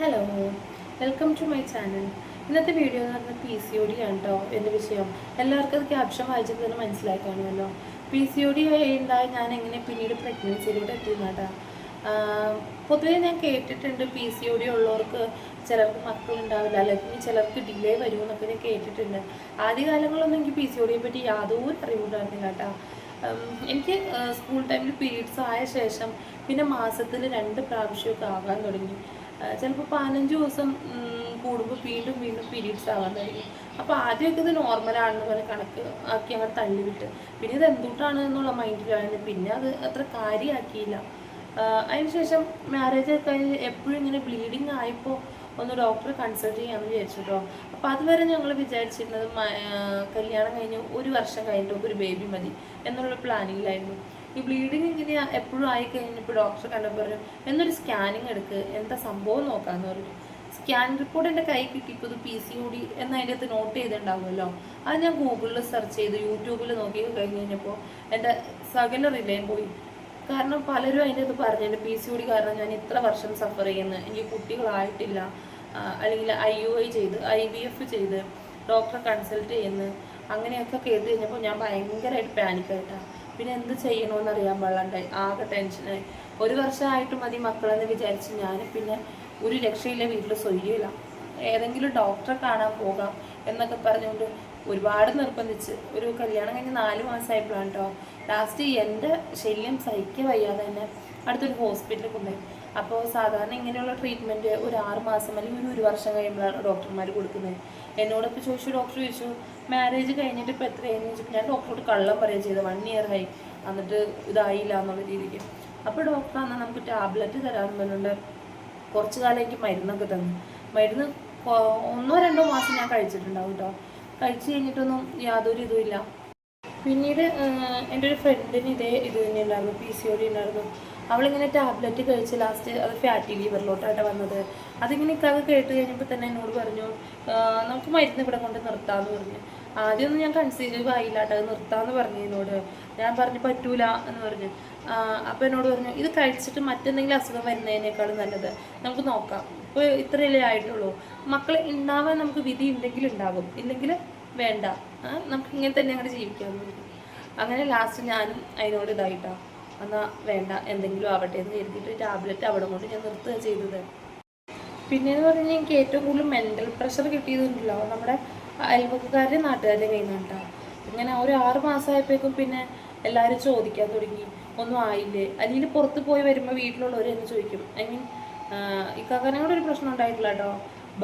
Hello welcome to my channel ഇന്നത്തെ video എന്ന് പറഞ്ഞാൽ പി സി ഒ ഡി ആണ് കേട്ടോ എന്റെ വിഷയം. എല്ലാവർക്കും അത് ക്യാപ്ഷൻ വായിച്ചത് തന്നെ മനസ്സിലായി പി സി ഒ ഡി ഉണ്ടായി ഞാൻ എങ്ങനെ പിന്നീട് പ്രഗ്നൻസിയിലൂടെ എത്തിയെന്നാട്ടാ പൊതുവേ ഞാൻ കേട്ടിട്ടുണ്ട് പി സി ഒ ഡി ഉള്ളവർക്ക് ചിലർക്ക് മക്കളുണ്ടാവില്ല അല്ലെങ്കിൽ ചിലർക്ക് ഡിലേ വരുമെന്നൊക്കെ ഞാൻ കേട്ടിട്ടുണ്ട്. ആദ്യകാലങ്ങളൊന്നും എനിക്ക് പി സി ഒ ഡിയെ പറ്റി യാതൊരു അറിവുണ്ടായിരുന്നില്ല കേട്ടോ എനിക്ക് സ്കൂൾ ടൈമിൽ പീരീഡ്സ് ആയ ശേഷം പിന്നെ മാസത്തിൽ രണ്ട് പ്രാവശ്യമൊക്കെ ആകാൻ തുടങ്ങി. ചിലപ്പോൾ പതിനഞ്ച് ദിവസം കൂടുമ്പോൾ വീണ്ടും വീണ്ടും പീരീഡ്സ് ആവാൻ തുടങ്ങി അപ്പോൾ ആദ്യമൊക്കെ ഇത് നോർമലാണെന്ന് പറഞ്ഞ് കണക്ക് ആക്കി അങ്ങനെ തള്ളിവിട്ട് പിന്നെ ഇത് എന്തുകൊണ്ടാണ് എന്നുള്ള മൈൻഡിലാണ് പിന്നെ അത് അത്ര കാര്യമാക്കിയില്ല അതിനുശേഷം മാരേജ് കഴിഞ്ഞ് എപ്പോഴും ഇങ്ങനെ ബ്ലീഡിങ് ആയപ്പോൾ ഒന്ന് ഡോക്ടറെ കൺസൾട്ട് ചെയ്യാമെന്ന് വിചാരിച്ചു കേട്ടോ അപ്പോൾ അതുവരെ ഞങ്ങൾ വിചാരിച്ചിരുന്നത് കല്യാണം കഴിഞ്ഞ് ഒരു വർഷം കഴിഞ്ഞിട്ട് ഒരു ബേബി മതി എന്നുള്ള പ്ലാനിങ്ങിലായിരുന്നു ഈ ബ്ലീഡിങ് ഇങ്ങനെ എപ്പോഴും ആയി കഴിഞ്ഞപ്പോൾ ഡോക്ടർ കണ്ടപ്പോൾ പറഞ്ഞു എന്നൊരു സ്കാനിങ് എടുക്ക്. എന്താ സംഭവം നോക്കാന്ന് പറഞ്ഞു. സ്കാൻ റിപ്പോർട്ട് എന്റെ കൈ കിട്ടിയപ്പോൾ ഇത് പി സി ഒ ഡി എന്ന് അതിന്റെ അകത്ത് നോട്ട് ചെയ്തിട്ടുണ്ടാവുമല്ലോ. അത് ഞാൻ ഗൂഗിളിൽ സെർച്ച് ചെയ്ത് യൂട്യൂബിൽ നോക്കി കഴിഞ്ഞ് കഴിഞ്ഞപ്പോൾ എന്റെ സകല റിലയം പോയി. കാരണം പലരും അതിന്റെ അത് പറഞ്ഞു എന്റെ പി സി ഒ ഡി കാരണം ഞാൻ ഇത്ര വർഷം സഫർ ചെയ്യുന്നു. എനിക്ക് കുട്ടികളായിട്ടില്ല. അല്ലെങ്കിൽ ഐ യു ഐ ചെയ്ത് ഐ വി എഫ് ചെയ്ത് ഡോക്ടറെ കൺസൾട്ട് ചെയ്യുന്നു. അങ്ങനെയൊക്കെ കേട്ട് കഴിഞ്ഞപ്പോൾ ഞാൻ ഭയങ്കരമായിട്ട് പാനിക്കായിട്ടാണ് പിന്നെ എന്ത് ചെയ്യണമെന്ന് അറിയാൻ പാടില്ലാണ്ടായി ആകെ ടെൻഷനായി ഒരു വർഷമായിട്ട് മതി മക്കളെന്ന് വിചാരിച്ച് ഞാൻ പിന്നെ ഒരു രക്ഷയില്ല വീട്ടിൽ സ്വയ്യില്ല ഏതെങ്കിലും ഡോക്ടറെ കാണാൻ പോകാം എന്നൊക്കെ പറഞ്ഞുകൊണ്ട് ഒരുപാട് നിർബന്ധിച്ച്. ഒരു കല്യാണം കഴിഞ്ഞ് നാല് മാസമായപ്പോഴാണ് കേട്ടോ ലാസ്റ്റ് എന്റെ ശല്യം സഹിക്കുക വയ്യാതെ തന്നെ അടുത്തൊരു ഹോസ്പിറ്റലിൽ കൊണ്ടുപോയി. അപ്പോൾ സാധാരണ ഇങ്ങനെയുള്ള ട്രീറ്റ്മെന്റ് ഒരു ആറ് മാസം അല്ലെങ്കിൽ ഒരു ഒരു വർഷം കഴിയുമ്പോഴാണ് ഡോക്ടർമാർ കൊടുക്കുന്നത്. എന്നോടൊപ്പം ചോദിച്ചു ഡോക്ടർ ചോദിച്ചു മാരേജ് കഴിഞ്ഞിട്ട് ഇപ്പോൾ എത്രയായെന്ന് ചോദിച്ചപ്പോൾ ഞാൻ ഡോക്ടറോട് കള്ളം പറയുക ചെയ്തു. വൺ ഇയർ ആയി. എന്നിട്ട് ഇതായില്ല എന്നുള്ള രീതിക്ക്. അപ്പോൾ ഡോക്ടർ എന്നാൽ നമുക്ക് ടാബ്ലറ്റ് തരാമെന്ന് പറഞ്ഞുകൊണ്ട് കുറച്ച് കാലം എനിക്ക് മരുന്നൊക്കെ തന്നു. മരുന്ന് ഒന്നോ രണ്ടോ മാസം ഞാൻ കഴിച്ചിട്ടുണ്ടാവും കേട്ടോ കഴിച്ചു കഴിഞ്ഞിട്ടൊന്നും യാതൊരു ഇതുമില്ല പിന്നീട് എന്റെ ഒരു ഫ്രണ്ടിന് ഇതേ ഇത് തന്നെ ഉണ്ടായിരുന്നു പി സി ഒ ഡി ഉണ്ടായിരുന്നു. അവളിങ്ങനെ ടാബ്ലറ്റ് കഴിച്ച് ലാസ്റ്റ് അത് ഫാറ്റി ലിവറിലോട്ടായിട്ട് വന്നത്. അതിങ്ങനെ ഇക്കാതെ കേട്ട് കഴിഞ്ഞപ്പോൾ തന്നെ എന്നോട് പറഞ്ഞു നമുക്ക് മരുന്ന് ഇവിടെ കൊണ്ട് നിർത്താമെന്ന് പറഞ്ഞു. ആദ്യമൊന്നും ഞാൻ കൺസീവ് ആയില്ല കേട്ടോ അത് നിർത്താമെന്ന് പറഞ്ഞു എന്നോട്. ഞാൻ പറഞ്ഞു പറ്റൂല എന്ന് പറഞ്ഞു. അപ്പോൾ എന്നോട് പറഞ്ഞു ഇത് കഴിച്ചിട്ട് മറ്റെന്തെങ്കിലും അസുഖം വരുന്നതിനേക്കാളും നല്ലത്. നമുക്ക് നോക്കാം. ഇപ്പോൾ ഇത്രയല്ലേ ആയിട്ടുള്ളൂ. മക്കൾ ഉണ്ടാവാൻ നമുക്ക് വിധി ഉണ്ടെങ്കിൽ ഉണ്ടാകും ഇല്ലെങ്കിൽ വേണ്ട. നമുക്ക് ഇങ്ങനെ തന്നെ അങ്ങോട്ട് ജീവിക്കാമെന്ന് പറഞ്ഞു. അങ്ങനെ ലാസ്റ്റ് ഞാനും അതിനോട് ഇതായിട്ടാ. എന്നാൽ വേണ്ട എന്തെങ്കിലും ആവട്ടെ എന്ന് കരുതിയിട്ട് ടാബ്ലറ്റ് അവിടെ കൊണ്ട് ഞാൻ നിർത്തുക ചെയ്തത്. പിന്നെന്ന് പറഞ്ഞാൽ എനിക്ക് ഏറ്റവും കൂടുതൽ മെന്റൽ പ്രഷർ കിട്ടിയതുണ്ടല്ലോ. നമ്മുടെ അയൽവക്കാരുടെ നാട്ടുകാരുടെ കയ്യിൽ നിന്നാണ് കേട്ടോ ഇങ്ങനെ ഒരു ആറ് മാസമായപ്പോഴേക്കും പിന്നെ എല്ലാവരും ചോദിക്കാൻ തുടങ്ങി. ഒന്നും ആയില്ലേ? അല്ലെങ്കിൽ പുറത്ത് പോയി വരുമ്പോൾ വീട്ടിലുള്ളവർ എന്നെ ചോദിക്കും. ഐ മീൻ ഇക്കാക്കാനും കൂടെ ഒരു പ്രശ്നം ഉണ്ടായിട്ടില്ല കേട്ടോ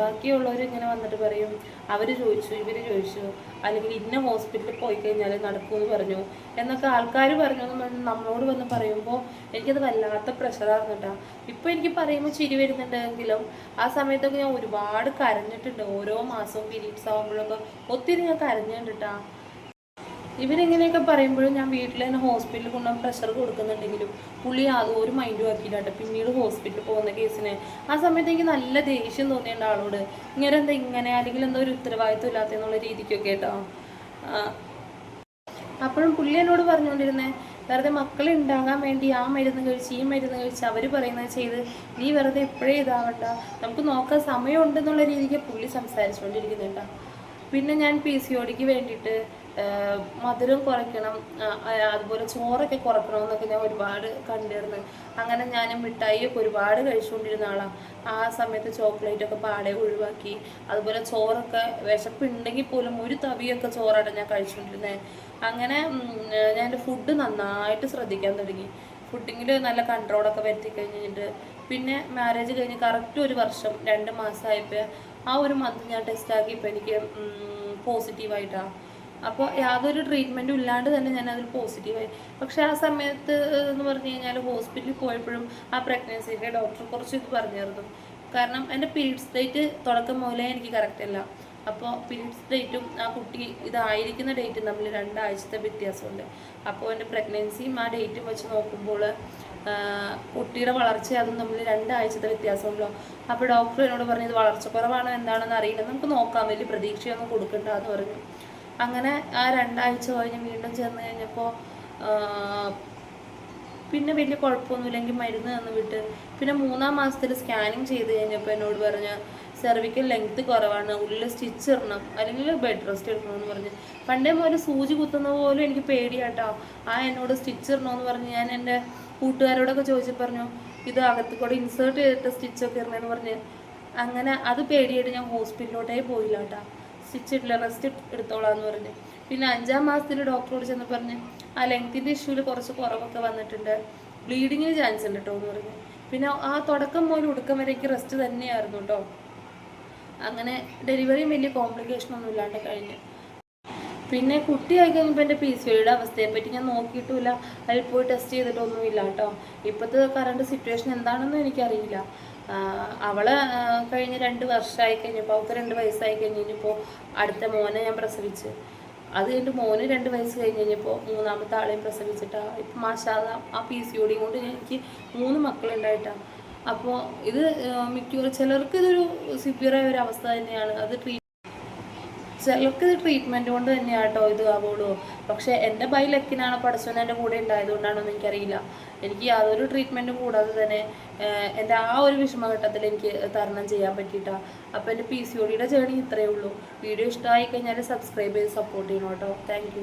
ബാക്കിയുള്ളവർ ഇങ്ങനെ വന്നിട്ട് പറയും അവർ ചോദിച്ചു ഇവർ ചോദിച്ചു അല്ലെങ്കിൽ ഇന്ന ഹോസ്പിറ്റലിൽ പോയി കഴിഞ്ഞാൽ നടക്കുമെന്ന് പറഞ്ഞു. എന്നൊക്കെ ആൾക്കാർ പറഞ്ഞു നമ്മളോട് വന്ന് പറയുമ്പോൾ എനിക്കത് വല്ലാത്ത പ്രഷറായിരുന്നു കേട്ടോ. ഇപ്പോൾ എനിക്ക് പറയുമ്പോൾ ചിരി വരുന്നുണ്ടെങ്കിലും ആ സമയത്തൊക്കെ ഞാൻ ഒരുപാട് കരഞ്ഞിട്ടുണ്ട്. ഓരോ മാസവും പീരീഡ്സ് ആകുമ്പോഴൊക്കെ ഒത്തിരി ഞാൻ കരഞ്ഞിട്ടുണ്ട് കേട്ടോ. ഇവരിങ്ങനെയൊക്കെ പറയുമ്പോഴും ഞാൻ വീട്ടിൽ തന്നെ ഹോസ്പിറ്റലിൽ കൊണ്ടുപോകാൻ പ്രഷർ കൊടുക്കുന്നുണ്ടെങ്കിലും പുള്ളി ഒരു മൈൻഡും ആക്കിയില്ല കേട്ടോ. പിന്നീട് ഹോസ്പിറ്റലിൽ പോകുന്ന കേസിന്. ആ സമയത്ത് എനിക്ക് നല്ല ദേഷ്യം തോന്നിയുണ്ട് ആളോട് ഇങ്ങനെ എന്താ ഇങ്ങനെ? അല്ലെങ്കിൽ എന്തോ ഒരു ഉത്തരവാദിത്വം ഇല്ലാത്ത എന്നുള്ള രീതിക്കൊക്കെ കേട്ടോ. അപ്പോഴും പുള്ളി എന്നോട് പറഞ്ഞുകൊണ്ടിരുന്നേ വെറുതെ മക്കൾ ഉണ്ടാകാൻ വേണ്ടി ആ മരുന്ന് കഴിച്ച് ഈ മരുന്ന് കഴിച്ച് അവർ പറയുന്നത് ചെയ്ത് നീ വെറുതെ എപ്പോഴേ ഇതാവണ്ട. നമുക്ക് നോക്കാൻ സമയമുണ്ടെന്നുള്ള രീതിക്ക് പുള്ളി സംസാരിച്ചുകൊണ്ടിരിക്കുന്നുണ്ടാ പിന്നെ ഞാൻ പി സി ഒടിക്ക് വേണ്ടിയിട്ട് മധുരം കുറയ്ക്കണം അതുപോലെ ചോറൊക്കെ കുറയ്ക്കണം എന്നൊക്കെ ഞാൻ ഒരുപാട് കണ്ടിരുന്നു. അങ്ങനെ ഞാൻ മിഠായിയൊക്കെ ഒരുപാട് കഴിച്ചുകൊണ്ടിരുന്ന ആളാണ് ആ സമയത്ത് ചോക്ലേറ്റ് ഒക്കെ പാടെ ഒഴിവാക്കി. അതുപോലെ ചോറൊക്കെ വിശപ്പുണ്ടെങ്കിൽ പോലും ഒരു തവിയൊക്കെ ചോറാണ് ഞാൻ കഴിച്ചുകൊണ്ടിരുന്നത് അങ്ങനെ ഞാൻ എന്റെ ഫുഡ് നന്നായിട്ട് ശ്രദ്ധിക്കാൻ തുടങ്ങി. ഫുഡിങ്ങിൽ നല്ല കൺട്രോളൊക്കെ വരുത്തി കഴിഞ്ഞിട്ട് പിന്നെ മാരേജ് കഴിഞ്ഞ് കറക്റ്റ് ഒരു വർഷം രണ്ട് മാസമായപ്പോൾ ആ ഒരു മന്ത് ഞാൻ ടെസ്റ്റ് ആക്കിയപ്പോൾ എനിക്ക് പോസിറ്റീവായിട്ടാണ് അപ്പോൾ യാതൊരു ട്രീറ്റ്മെന്റും ഇല്ലാണ്ട് തന്നെ ഞാൻ അതിൽ പോസിറ്റീവായി പക്ഷെ ആ സമയത്ത് എന്ന് പറഞ്ഞു കഴിഞ്ഞാൽ ഹോസ്പിറ്റലിൽ പോയപ്പോഴും ആ പ്രഗ്നൻസിന്റെ ഡോക്ടർ കുറച്ച് ഇത് പറഞ്ഞിരുന്നു കാരണം എന്റെ പീരീഡ്സ് ഡേറ്റ് തുടക്കം മുതലേ എനിക്ക് കറക്റ്റ് അല്ല. അപ്പോൾ പിൻസ് ഡേറ്റും ആ കുട്ടി ഇതായിരിക്കുന്ന ഡേറ്റും തമ്മിൽ രണ്ടാഴ്ചത്തെ വ്യത്യാസമുണ്ട്. അപ്പോൾ എന്റെ പ്രഗ്നൻസിയും ആ ഡേറ്റും വെച്ച് നോക്കുമ്പോൾ കുട്ടിയുടെ വളർച്ച അതും തമ്മിൽ രണ്ടാഴ്ചത്തെ വ്യത്യാസമുണ്ടല്ലോ. അപ്പോൾ ഡോക്ടർ എന്നോട് പറഞ്ഞു ഇത് വളർച്ച കുറവാണോ എന്താണെന്ന് അറിയില്ല നമുക്ക് നോക്കാം. വലിയ പ്രതീക്ഷയൊന്നും കൊടുക്കണ്ട എന്ന് പറഞ്ഞു. അങ്ങനെ ആ രണ്ടാഴ്ച കഴിഞ്ഞ് വീണ്ടും ചെന്ന് കഴിഞ്ഞപ്പോൾ പിന്നെ വലിയ കുഴപ്പമൊന്നുമില്ലെങ്കിൽ മരുന്ന് തന്നു വിട്ട് പിന്നെ മൂന്നാം മാസത്തിൽ സ്കാനിങ് ചെയ്ത് കഴിഞ്ഞപ്പോൾ എന്നോട് പറഞ്ഞ് സെർവിക്കൽ ലെങ്ത് കുറവാണ് ഉള്ളിൽ സ്റ്റിച്ച് ഇടണം അല്ലെങ്കിൽ ബെഡ് റെസ്റ്റ് എടുക്കണമെന്ന് പറഞ്ഞ്. പണ്ടേ പോലെ സൂചി കുത്തുന്ന പോലും എനിക്ക് പേടിയാട്ടോ. ആ എന്നോട് സ്റ്റിച്ച് ഇടണമെന്ന് പറഞ്ഞ്. ഞാൻ എന്റെ കൂട്ടുകാരോടൊക്കെ ചോദിച്ചു പറഞ്ഞു ഇത് അകത്ത് കൂടെ ഇൻസേർട്ട് ചെയ്തിട്ട് സ്റ്റിച്ചൊക്കെ ഇടണമെന്ന് പറഞ്ഞ്. അങ്ങനെ അത് പേടിയായിട്ട് ഞാൻ ഹോസ്പിറ്റലിലോട്ടേ പോയില്ല കേട്ടോ സ്റ്റിച്ച് ഇട്ടില്ല റെസ്റ്റ് എടുത്തോളാന്ന് പറഞ്ഞ്. പിന്നെ അഞ്ചാം മാസത്തിൽ ഡോക്ടറോട് ചെന്ന് പറഞ്ഞ് ആ ലെങ്ത്തിന്റെ ഇഷ്യൂവിൽ കുറച്ച് കുറവൊക്കെ വന്നിട്ടുണ്ട്. ബ്ലീഡിങ്ങിന് ചാൻസ് ഉണ്ട് കേട്ടോ എന്ന് പറഞ്ഞു. പിന്നെ ആ തുടക്കം മുതൽ ഒടുക്കം വരേക്ക് റെസ്റ്റ് തന്നെയായിരുന്നു കേട്ടോ അങ്ങനെ ഡെലിവറിയും വലിയ കോംപ്ലിക്കേഷൻ ഒന്നും ഇല്ലാണ്ട് കഴിഞ്ഞു. പിന്നെ കുട്ടിയായി കഴിഞ്ഞപ്പോൾ എന്റെ പി സി ഒയുടെ അവസ്ഥയെ പറ്റി ഞാൻ നോക്കിയിട്ടുമില്ല. അതിൽ പോയി ടെസ്റ്റ് ചെയ്തിട്ടൊന്നുമില്ല കേട്ടോ. ഇപ്പോഴത്തെ കറണ്ട് സിറ്റുവേഷൻ എന്താണെന്നും എനിക്കറിയില്ല. അവളെ കഴിഞ്ഞ് രണ്ട് വർഷമായി കഴിഞ്ഞപ്പോൾ അവൾക്ക് രണ്ട് വയസ്സായി കഴിഞ്ഞപ്പോൾ അടുത്ത മോനെ ഞാൻ പ്രസവിച്ച്. അത് കഴിഞ്ഞിട്ട് മോന് രണ്ട് വയസ്സ് കഴിഞ്ഞ് കഴിഞ്ഞപ്പോൾ മൂന്നാമത്തെ ആളെയും പ്രസവിച്ചിട്ടാണ് ഇപ്പം മാഷാദ ആ പി സി ഒടിയും കൊണ്ട് എനിക്ക് മൂന്ന് മക്കളുണ്ടായിട്ടാണ് അപ്പോൾ ഇത് മിക്കവാറും ചിലർക്ക് ഇതൊരു സിവിയറായ ഒരു അവസ്ഥ തന്നെയാണ്. അത് ട്രീറ്റ് ചിലർക്ക് ഇത് ട്രീറ്റ്മെന്റ് കൊണ്ട് തന്നെയാണ് കേട്ടോ ഇത് ആവുള്ളൂ. പക്ഷേ എന്റെ ബൈ ലക്കിനാണ് പഠിച്ചവൻ എന്റെ കൂടെ ഉണ്ടായതുകൊണ്ടാണെന്ന് എനിക്കറിയില്ല. എനിക്ക് യാതൊരു ട്രീറ്റ്മെന്റും കൂടാതെ തന്നെ എന്റെ ആ ഒരു വിഷമഘട്ടത്തിൽ എനിക്ക് തരണം ചെയ്യാൻ പറ്റിയിട്ടാണ് അപ്പോൾ എന്റെ പി സി ഒ ഡിയുടെ ജേണി ഇത്രയേ ഉള്ളൂ. വീഡിയോ ഇഷ്ടമായി കഴിഞ്ഞാൽ സബ്സ്ക്രൈബ് ചെയ്ത് സപ്പോർട്ട് ചെയ്യണം കേട്ടോ താങ്ക്